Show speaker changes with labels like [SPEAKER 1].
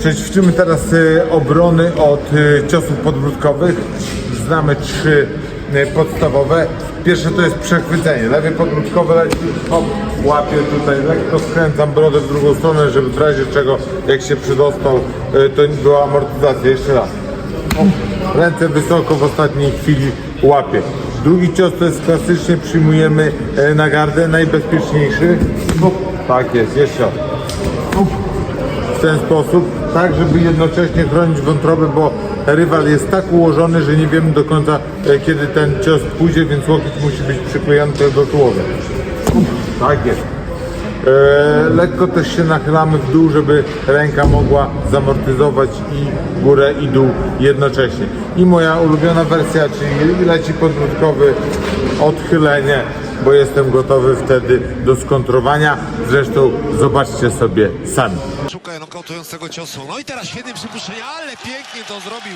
[SPEAKER 1] Przećwiczymy teraz y, obrony od y, ciosów podbródkowych. Znamy trzy y, podstawowe. Pierwsze to jest przechwycenie. Lewy podbródkowy leci, hop, łapię tutaj, lekko skręcam brodę w drugą stronę, żeby w razie czego, jak się przydostał, to była amortyzacja. Jeszcze raz. Ręce wysoko w ostatniej chwili łapię. Drugi cios to jest klasycznie przyjmujemy na gardę, najbezpieczniejszy. Tak jest, jeszcze raz. W ten sposób, tak żeby jednocześnie chronić wątrobę, bo rywal jest tak ułożony, że nie wiemy do końca e, kiedy ten cios pójdzie, więc łokieć musi być przyklejony do tułowia. Tak jest. E, lekko też się nachylamy w dół, żeby ręka mogła zamortyzować i górę i dół jednocześnie. I moja ulubiona wersja, czyli leci podbródkowy, odchylenie, bo jestem gotowy wtedy do skontrowania. Zresztą zobaczcie sobie sami.
[SPEAKER 2] Szuka nokautującego ciosu. No i teraz świetnie przypuszczenie, ale pięknie to zrobił.